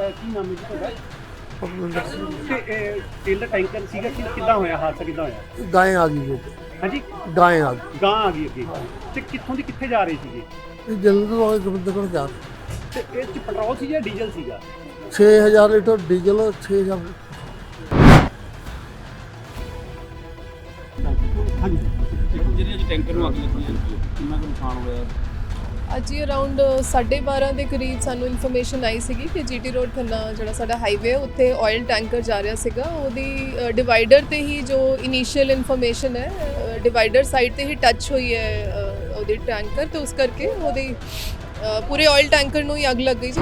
ਅਹ ਕੀ ਨਾਮ ਹੈ ਜੀ ਤੁਹਾਡਾ? ਤੇ ਇਹ ਤੇਲ ਦਾ ਟੈਂਕਰ ਸੀਗਾ ਕਿ ਕਿੱਦਾਂ ਹੋਇਆ ਹਾਦਸਾ ਕਿੱਦਾਂ ਹੋਇਆ? ਗਾਂ ਆ ਗਈ ਜੀ। ਹਾਂਜੀ? ਗਾਂ ਆ ਗਈ। ਗਾਂ ਆ ਗਈ ਅੱਗੇ। ਤੇ ਕਿੱਥੋਂ ਦੀ ਕਿੱਥੇ ਜਾ ਰਹੇ ਸੀਗੇ? ਇਹ ਜਲੰਧਰ ਵਾਲੇ ਗੋਬਿੰਦਗੜ੍ਹ ਜਾ ਤੇ ਇਹ ਚ ਪੈਟਰੋਲ ਸੀ ਜਾਂ ਡੀਜ਼ਲ ਸੀਗਾ? 6000 ਲੀਟਰ ਡੀਜ਼ਲ 6000 ਹਾਂਜੀ। ਦੇਖੋ ਜਿਹੜੀ ਅੱਜ ਟੈਂਕਰ ਨੂੰ ਅੱਗ ਲੱਗੀ ਹੈ ਕਿੰਨਾ ਕੁ ਨੁਕਸਾਨ ਹੋਇਆ? ਅੱਜ ਹੀ ਅਰਾਊਂਡ 12:30 ਦੇ ਕਰੀਬ ਸਾਨੂੰ ਇਨਫੋਰਮੇਸ਼ਨ ਆਈ ਸੀਗੀ ਕਿ ਜੀਟੀ ਰੋਡ ਖੰਨਾ ਜਿਹੜਾ ਸਾਡਾ ਹਾਈਵੇ ਉੱਥੇ ਆਇਲ ਟੈਂਕਰ ਜਾ ਰਿਹਾ ਸੀਗਾ। ਉਹਦੀ ਡਿਵਾਈਡਰ ਤੇ ਹੀ ਜੋ ਇਨੀਸ਼ੀਅਲ ਇਨਫੋਰਮੇਸ਼ਨ ਹੈ ਡਿਵਾਈਡਰ ਸਾਈਡ ਤੇ ਹੀ ਟੱਚ ਹੋਈ ਹੈ ਉਹਦੇ ਟੈਂਕਰ ਤੇ ਉਸ ਕਰਕੇ ਉਹਦੀ ਪੂਰੇ ਆਇਲ ਟੈਂਕਰ ਨੂੰ ਹੀ ਅੱਗ ਲੱਗ ਗਈ ਜੀ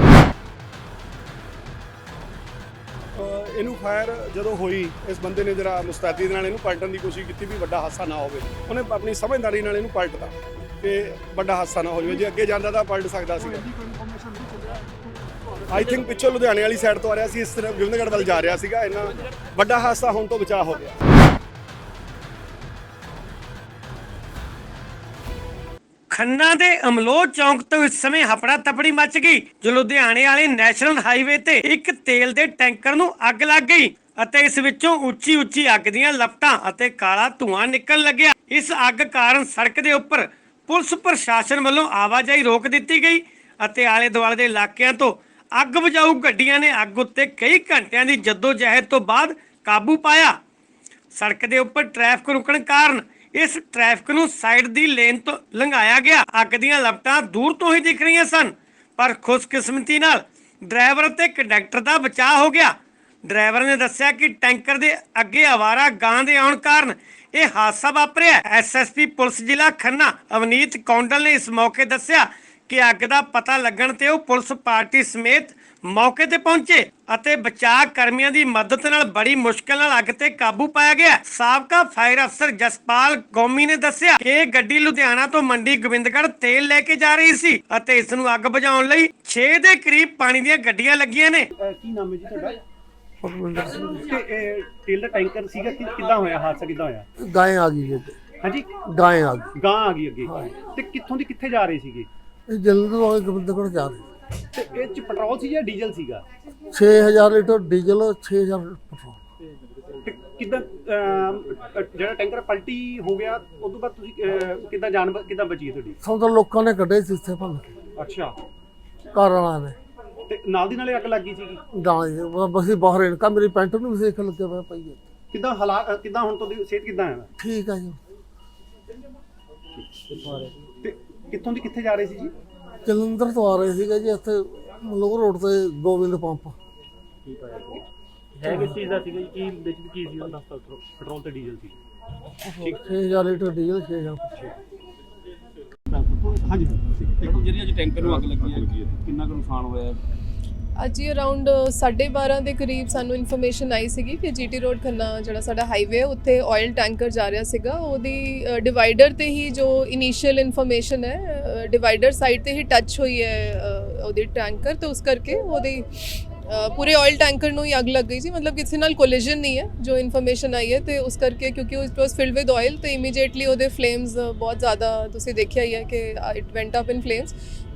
ਇਹਨੂੰ ਫਾਇਰ ਜਦੋਂ ਹੋਈ, ਇਸ ਬੰਦੇ ਨੇ ਜਰਾ ਮੁਸਤੈਦੀ ਨਾਲ ਇਹਨੂੰ ਪਲਟਣ ਦੀ ਕੋਸ਼ਿਸ਼ ਕੀਤੀ ਵੀ ਵੱਡਾ ਹਾਸਾ ਨਾ ਹੋਵੇ। ਉਹਨੇ ਆਪਣੀ ਸਮਝਦਾਰੀ ਨਾਲ ਇਹਨੂੰ ਪਲਟਦਾ ਕਿ ਵੱਡਾ ਹਾਦਸਾ ਨਾ ਹੋ ਜਾਵੇ, ਜੇ ਅੱਗੇ ਜਾਂਦਾ ਤਾਂ ਪਲਟ ਸਕਦਾ ਸੀ ਆਈ ਥਿੰਕ ਪਿੱਛੋਂ ਲੁਧਿਆਣੇ ਵਾਲੀ ਸਾਈਡ ਤੋਂ ਆ ਰਿਹਾ ਸੀ, ਇਸ ਤਰ੍ਹਾਂ ਗੋਬਿੰਦਗੜ੍ਹ ਵੱਲ ਜਾ ਰਿਹਾ ਸੀਗਾ ਇਹਨਾਂ ਵੱਡਾ ਹਾਦਸਾ ਹੋਣ ਤੋਂ ਬਚਾਅ ਹੋ ਗਿਆ। ਖੰਨਾ ਦੇ ਅਮਲੋਹ ਚੌਂਕ ਤੋਂ ਇਸ ਸਮੇਂ ਹਫੜਾ ਤਪੜੀ ਮਚ ਗਈ, ਜੋ ਲੁਧਿਆਣੇ ਵਾਲੇ ਨੈਸ਼ਨਲ ਹਾਈਵੇ ਤੇ ਇੱਕ ਤੇਲ ਦੇ ਟੈਂਕਰ ਨੂੰ ਅੱਗ ਲੱਗ ਗਈ ਅਤੇ ਇਸ ਵਿੱਚੋਂ ਉੱਚੀ ਉੱਚੀ ਅੱਗ ਦੀਆਂ ਲਪਟਾਂ ਅਤੇ ਕਾਲਾ ਧੂਆਂ ਨਿਕਲਣ ਲੱਗਿਆ। ਇਸ ਅੱਗ ਕਾਰਨ ਸੜਕ ਦੇ ਉੱਪਰ ਪੁਲਿਸ ਪ੍ਰਸ਼ਾਸਨ ਵੱਲੋਂ ਆਵਾਜਾਈ ਰੋਕ ਦਿੱਤੀ ਗਈ ਅਤੇ ਆਲੇ ਦੁਆਲੇ ਦੇ ਇਲਾਕਿਆਂ ਤੋਂ ਅੱਗ ਬੁਝਾਊ ਗੱਡੀਆਂ ਨੇ ਅੱਗ ਉੱਤੇ ਕਈ ਘੰਟਿਆਂ ਦੀ ਜਦੋਜਹਿਦ ਤੋਂ ਬਾਅਦ ਕਾਬੂ ਪਾਇਆ। ਸੜਕ ਦੇ ਉੱਪਰ ਟ੍ਰੈਫਿਕ ਰੁਕਣ ਕਾਰਨ ਇਸ ਟ੍ਰੈਫਿਕ ਨੂੰ ਸਾਈਡ ਦੀ ਲੇਨ ਤੋਂ ਲੰਘਾਇਆ ਗਿਆ। ਅੱਗ ਦੀਆਂ ਲਪਟਾਂ ਦੂਰ ਤੋਂ ਹੀ ਦਿਖ ਰਹੀਆਂ ਸਨ, ਪਰ ਖੁਸ਼ਕਿਸਮਤੀ ਨਾਲ ਡਰਾਈਵਰ ਅਤੇ ਕੰਡਕਟਰ ਦਾ ਬਚਾਅ ਹੋ ਗਿਆ। ਡਰਾਈਵਰ ਨੇ ਦੱਸਿਆ ਕਿ ਟੈਂਕਰ ਦੇ ਅੱਗੇ ਆਵਾਰਾ ਗਾਂ ਦੇ ਆਉਣ ਕਾਰਨ ਇਹ ਹਾਦਸਾ ਵਾਪਰਿਆ। ਐਸਐਸਪੀ ਪੁਲਿਸ ਜ਼ਿਲ੍ਹਾ ਖੰਨਾ ਅਵਨੀਤ ਕੌਂਡਲ ਨੇ ਇਸ ਮੌਕੇ ਦੱਸਿਆ ਕਿ ਅੱਗ ਦਾ ਪਤਾ ਲੱਗਣ ਤੇ ਉਹ ਪੁਲਿਸ ਪਾਰਟੀ ਸਮੇਤ ਮੌਕੇ ਤੇ ਪਹੁੰਚੇ ਅਤੇ ਬਚਾਅ ਕਰਮੀਆਂ ਦੀ ਮਦਦ ਨਾਲ ਬੜੀ ਮੁਸ਼ਕਲ ਨਾਲ ਅੱਗ ਤੇ ਕਾਬੂ ਪਾਇਆ ਗਿਆ। ਸਾਬਕਾ ਫਾਇਰ ਅਫਸਰ ਜਸਪਾਲ ਗੋਮੀ ਨੇ ਦੱਸਿਆ ਕਿ ਇਹ ਗੱਡੀ ਲੁਧਿਆਣਾ ਤੋਂ ਮੰਡੀ ਗੋਬਿੰਦਗੜ੍ਹ ਤੇਲ ਲੈ ਕੇ ਜਾ ਰਹੀ ਸੀ ਅਤੇ ਇਸ ਨੂੰ ਅੱਗ ਬੁਝਾਉਣ ਲਈ 6 ਦੇ ਕਰੀਬ ਪਾਣੀ ਦੀਆਂ ਗੱਡੀਆਂ ਲੱਗੀਆਂ ਨੇ। ਕੀ ਨਾਮ ਹੈ ਜੀ ਤੁਹਾਡਾ? ਪਰਮਿੰਦਰ ਸਿੰਘ ਤੇ ਇਹ ਤੇਲ ਦਾ ਟੈਂਕਰ ਸੀਗਾ ਕਿ ਕਿੱਦਾਂ ਹੋਇਆ ਹਾਦਸਾ ਕਿੱਦਾਂ ਹੋਇਆ? ਗਾਂ ਆ ਗਈ ਜੀ। ਹਾਂਜੀ? ਗਾਂ ਆ ਗਈ। ਗਾਂ ਆ ਗਈ ਅੱਗੇ। ਤੇ ਕਿੱਥੋਂ ਦੀ ਕਿੱਥੇ ਜਾ ਰਹੇ ਸੀਗੇ? ਇਹ ਜਲੰਧਰ ਵਾਲੇ ਗੋਬਿੰਦਗੜ੍ਹ ਜਾ ਤੇ ਇਹ ਚ ਪੈਟਰੋਲ ਸੀ ਜਾਂ ਡੀਜ਼ਲ ਸੀਗਾ? 6000 ਲੀਟਰ ਡੀਜ਼ਲ 6000 ਪੈਟਰੋਲ। ਤੇ ਕਿੱਦਾਂ ਅਮ, ਅ, ਜਿਹੜਾ ਟੈਂਕਰ ਪਲਟੀ ਹੋ ਗਿਆ ਉਸ ਤੋਂ ਬਾਅਦ ਤੁਸੀਂ ਅ, ਕਿੱਦਾਂ ਜਾਨ ਬ- ਕਿੱਦਾਂ ਬਚੀ ਹੈ ਤੁਹਾਡੀ? ਤੋਂ ਲੋਕਾਂ ਨੇ ਕੱਢੇ ਸੀ ਇੱਥੇ ਭੰਨ ਕੇ। ਅੱਛਾ। ਘਰ ਵਾਲਿਆਂ ਨੇ। ਤੇ ਨਾਲ ਦੀ ਨਾਲੇ ਅੱਗ ਲੱਗੀ ਸੀਗੀ। ਗਾਂ ਬਸੀ ਬਾਹਰ ਇਨਕਾ ਮੇਰੀ ਪੈਂਟ ਨੂੰ ਵੀ ਸੇਕ ਲੱਗਿਆ ਹੋਇਆ ਪਈ ਹੈ ਕਿੱਦਾਂ ਹਾਲਾਤ ਅ, ਕਿੱਦਾਂ ਹੁਣ ਤੁਹਾਡੀ ਸਿਹਤ ਕਿੱਦਾਂ ਹੈ? ਠੀਕ ਆ ਜੀ। ਤੇ ਕਿੱਥੋਂ ਦੀ ਕਿੱਥੇ ਜਾ ਰਹੇ ਸੀ ਜੀ? ਜਲੰਧਰ ਤੋਂ ਆ ਰਹੇ ਸੀਗੇ ਜੀ ਇੱਥੇ ਲੋਰ ਰੋਡ ਤੇ ਗੋਬਿੰਦ ਪੰਪ। ਹੈ ਕਿਸ ਚੀਜ਼ ਦਾ ਸੀਗਾ ਜੀ? ਕੀ ਵਿੱਚ ਕੀ ਸੀ ਉਹਦਾ ਪੈਟਰੋਲ ਤੇ ਡੀਜ਼ਲ ਸੀ। 6000 ਲੀਟਰ ਡੀਜ਼ਲ 6000 ਹਾਂਜੀ। ਦੇਖੋ ਜਿਹੜੀ ਅੱਜ ਟੈਂਕਰ ਨੂੰ ਅੱਗ ਲੱਗੀ ਹੈ ਕਿੰਨਾ ਕੁ ਨੁਕਸਾਨ ਹੋਇਆ ਅੱਜ ਹੀ ਅਰਾਊਂਡ 12:30 ਦੇ ਕਰੀਬ ਸਾਨੂੰ ਇਨਫੋਰਮੇਸ਼ਨ ਆਈ ਸੀਗੀ ਕਿ ਜੀਟੀ ਰੋਡ ਖੰਨਾ ਜਿਹੜਾ ਸਾਡਾ ਹਾਈਵੇ ਹੈ ਉੱਥੇ ਆਇਲ ਟੈਂਕਰ ਜਾ ਰਿਹਾ ਸੀਗਾ। ਉਹਦੀ ਡਿਵਾਈਡਰ ਤੇ ਹੀ ਜੋ ਇਨੀਸ਼ੀਅਲ ਇਨਫੋਰਮੇਸ਼ਨ ਹੈ ਡਿਵਾਈਡਰ ਸਾਈਡ ਤੇ ਹੀ ਟੱਚ ਹੋਈ ਹੈ ਉਹਦੀ ਟੈਂਕਰ ਤੇ ਉਸ ਕਰਕੇ ਉਹਦੀ ਪੂਰੇ ਆਇਲ ਟੈਂਕਰ ਨੂੰ ਹੀ ਅੱਗ ਲੱਗ ਗਈ ਸੀ। ਮਤਲਬ ਕਿਸੇ ਨਾਲ ਕੋਲੀਜਨ ਨਹੀਂ ਹੈ, ਜੋ ਇਨਫੋਰਮੇਸ਼ਨ ਆਈ ਹੈ ਤੇ ਉਸ ਕਰਕੇ ਕਿਉਂਕਿ it was filled with oil ਤੇ ਇਮੀਡੀਏਟਲੀ ਉਹਦੇ ਫਲੇਮਸ ਬਹੁਤ ਜ਼ਿਆਦਾ ਤੁਸੀਂ ਦੇਖਿਆ ਹੀ ਹੈ ਕਿ it went up in flames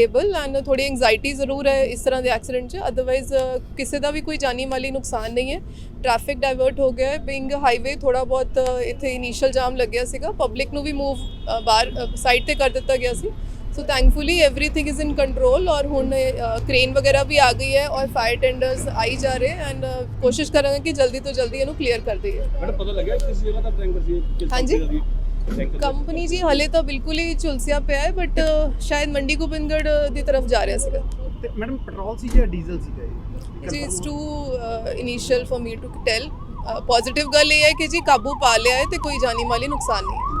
stable and ਥੋੜੀ ਐਂਗਜ਼ਾਈਟੀ ਜ਼ਰੂਰ ਹੈ ਇਸ ਤਰ੍ਹਾਂ ਦੇ ਐਕਸੀਡੈਂਟ 'ਚ ਅਦਰਵਾਈਜ਼ ਕਿਸੇ ਦਾ ਵੀ ਕੋਈ ਜਾਨੀ ਮਾਲੀ ਨੁਕਸਾਨ ਨਹੀਂ ਹੈ ਟ੍ਰੈਫਿਕ ਡਾਇਵਰਟ ਹੋ ਗਿਆ ਹੈ ਬਿੰਗ ਹਾਈਵੇ ਥੋੜਾ ਬਹੁਤ ਅ, ਇੱਥੇ ਇਨੀਸ਼ੀਅਲ ਜਾਮ ਲੱਗਿਆ ਸੀਗਾ ਪਬਲਿਕ ਨੂੰ ਵੀ ਮੂਵ ਬਾਹਰ ਸਾਈਡ ਤੇ ਕਰ ਦਿੱਤਾ ਗਿਆ ਸੀ so thankfully everything is in control ਔਰ ਹੁਣ ਕ੍ਰੇਨ ਵਗੈਰਾ ਵੀ ਆ ਗਈ ਹੈ ਔਰ ਫਾਇਰ ਟੈਂਡਰਸ ਆਈ ਜਾ ਰਹੇ ਐਂਡ ਕੋਸ਼ਿਸ਼ ਕਰਾਂਗੇ ਕਿ ਜਲਦੀ ਤੋਂ ਜਲਦੀ ਇਹਨੂੰ ਕਲੀਅਰ ਕਰ ਦਈਏ ਮੈਨੂੰ ਪਤਾ ਲੱਗਿਆ ਕਿਸ ਜਗ੍ਹਾ ਦਾ ਟੈਂਕਰ ਸੀ ਕਿਸ ਹਾਂਜੀ। ਕੰਪਨੀ ਜੀ ਹਲੇ ਤਾਂ ਬਿਲਕੁਲ ਹੀ ਝੁਲਸਿਆ ਪਿਆ ਹੈ ਬਟ ਸ਼ਾਇਦ ਮੰਡੀ ਗੋਬਿੰਦਗੜ੍ਹ ਦੀ ਤਰਫ ਜਾ ਰਿਹਾ ਸੀਗਾ। ਤੇ ਮੈਡਮ ਪੈਟਰੋਲ ਸੀ ਜਾਂ ਡੀਜ਼ਲ ਸੀਗਾ ਇਹ? ਜੀ it's too initial for me to tell positive ਗੱਲ ਇਹ ਹੈ ਕਿ ਜੀ ਕਾਬੂ ਪਾ ਲਿਆ ਹੈ ਤੇ ਕੋਈ ਜਾਨੀ ਮਾਲੀ ਨੁਕਸਾਨ ਨਹੀਂ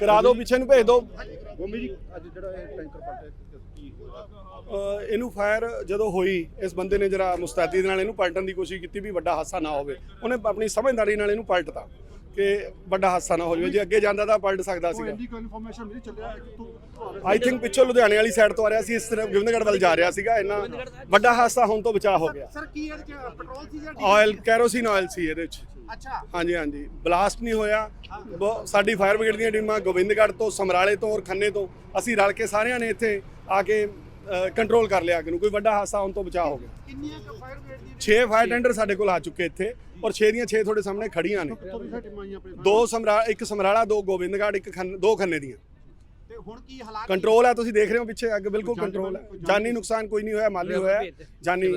ਕਰਾ ਦਿਓ ਪਿੱਛੇ ਨੂੰ ਭੇਜ ਦਿਓ। ਗੋਮੀ ਜੀ ਅੱਜ ਜਿਹੜਾ ਇਹ ਟੈਂਕਰ ਪਲਟਿਆ ਕੀ ਹੋਇਆ? ਇਹਨੂੰ ਫਾਇਰ ਜਦੋਂ ਹੋਈ ਇਸ ਬੰਦੇ ਨੇ ਜਰਾ ਮੁਸਤੈਦੀ ਦੇ ਨਾਲ ਇਹਨੂੰ ਪਲਟਣ ਦੀ ਕੋਸ਼ਿਸ਼ ਕੀਤੀ ਵੀ ਵੱਡਾ ਹਾਦਸਾ ਨਾ ਹੋਵੇ। ਉਹਨੇ ਆਪਣੀ ਸਮਝਦਾਰੀ ਨਾਲ ਇਹਨੂੰ ਪਲਟਤਾ ਕਿ ਵੱਡਾ ਹਾਦਸਾ ਨਾ ਹੋ ਜਾਵੇ। ਜੇ ਅੱਗੇ ਜਾਂਦਾ ਤਾਂ ਪਲਟ ਸਕਦਾ ਸੀਗਾ। ਕੋਈ ਇਨਫੋਰਮੇਸ਼ਨ ਨਹੀਂ ਚੱਲਿਆ ਕਿ ਤੂੰ ਆਈ ਥਿੰਕ ਪਿੱਛੋਂ ਲੁਧਿਆਣੇ ਵਾਲੀ ਸਾਈਡ ਤੋਂ ਆ ਰਿਹਾ ਸੀ ਇਸ ਤਰ੍ਹਾਂ ਗੋਬਿੰਦਗੜ੍ਹ ਵੱਲ ਜਾ ਰਿਹਾ ਸੀਗਾ। ਇੰਨਾ ਵੱਡਾ ਹਾਦਸਾ ਹੋਣ ਤੋਂ ਬਚਾਅ ਹੋ ਗਿਆ। ਸਰ ਕੀ ਇਹਦੇ ਚ ਪੈਟਰੋਲ ਸੀ ਜਾਂ ਆਇਲ ਕੈਰੋਸਿਨ ਆਇਲ ਸੀ ਇਹਦੇ ਵਿੱਚ ਅੱਛਾ। ਹਾਂਜੀ ਹਾਂਜੀ। ਬਲਾਸਟ ਨਹੀਂ ਹੋਇਆ। ਬਹੁ- ਸਾਡੀ ਫਾਇਰ ਬ੍ਰਿਗੇਡ ਦੀਆਂ ਟੀਮਾਂ ਗੋਬਿੰਦਗੜ੍ਹ ਤੋਂ ਸਮਰਾਲੇ ਤੋਂ ਔਰ ਖੰਨੇ ਤੋਂ ਅਸੀਂ ਰਲ ਕੇ ਸਾਰਿਆਂ ਨੇ ਇੱਥੇ ਆ ਕੇ ਕੰਟਰੋਲ ਕਰ ਲਿਆ ਅੱਗ ਨੂੰ। ਕੋਈ ਵੱਡਾ ਹਾਦਸਾ ਹੋਣ ਤੋਂ ਬਚਾਅ ਹੋ ਗਿਆ। ਕਿੰਨੀਆਂ ਕੁ ਫਾਇਰ ਬ੍ਰਿਗੇਡ ਦੀ 6 ਫਾਇਰ ਟੈਂਡਰ ਸਾਡੇ ਕੋਲ ਆ ਚੁੱਕੇ ਇੱਥੇ ਔਰ 6 ਦੀਆਂ 6 ਤੁਹਾਡੇ ਸਾਹਮਣੇ ਖੜੀਆਂ ਨੇ। ਦੋ ਸਮਰਾ ਇੱਕ ਸਮਰਾਲਾ ਦੋ ਗੋਬਿੰਦਗੜ੍ਹ ਇੱਕ ਖੰਨ ਦੋ ਖੰਨੇ ਦੀਆਂ। ਹੁਣ ਕੀ ਹਾਲਾਤ ਕੰਟਰੋਲ ਹੈ ਤੁਸੀਂ ਦੇਖ ਰਹੇ ਹੋ ਪਿੱਛੇ ਅੱਗ ਬਿਲਕੁਲ ਕੰਟਰੋਲ ਹੈ। ਜਾਨੀ ਨੁਕਸਾਨ ਕੋਈ ਨਹੀਂ ਹੋਇਆ ਮਾਲੀ ਹੋਇਆ। ਜਾਨੀ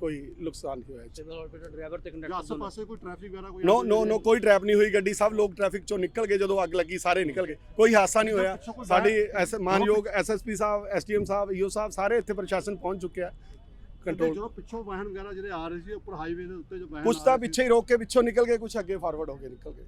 ਕੋਈ ਨੁਕਸਾਨ ਨਹੀਂ ਹੋਇਆ ਡਰਾਈਵਰ ਤੇ ਆਸੇ ਪਾਸੇ ਕੋਈ ਟ੍ਰੈਫਿਕ ਵਗੈਰਾ ਕੋਈ ਨੋ ਨੋ ਨੋ ਕੋਈ ਟ੍ਰੈਪ ਨਹੀਂ ਹੋਈ ਗੱਡੀ। ਸਭ ਲੋਕ ਟ੍ਰੈਫਿਕ ਚੋਂ ਨਿਕਲ ਗਏ ਜਦੋਂ ਅੱਗ ਲੱਗੀ ਸਾਰੇ ਨਿਕਲ ਗਏ। ਕੋਈ ਹਾਦਸਾ ਨਹੀਂ ਹੋਇਆ। ਸਾਡੀ ਮਾਨਯੋਗ ਐਸਐਸਪੀ ਸਾਹਿਬ ਐਸਡੀਐਮ ਸਾਹਿਬ ਈਓ ਸਾਹਿਬ ਸਾਰੇ ਇੱਥੇ ਪ੍ਰਸ਼ਾਸਨ ਪਹੁੰਚ ਚੁੱਕਿਆ ਕੰਟਰੋਲ ਜਦੋਂ ਪਿੱਛੋਂ ਵਾਹਨ ਵਗੈਰਾ ਜਿਹੜੇ ਆ ਰਹੇ ਸੀ ਉੱਪਰ ਹਾਈਵੇ ਦੇ ਉੱਤੇ ਜੋ ਵਾਹਨ ਕੁਛ ਆ ਤਾਂ ਪਿੱਛੇ ਹੀ ਰੋਕ ਕੇ ਪਿੱਛੋਂ ਨਿਕਲ ਗਏ ਕੁਛ ਅੱਗੇ ਫਾਰਵਰਡ ਹੋ ਕੇ ਨਿਕਲ ਗਏ।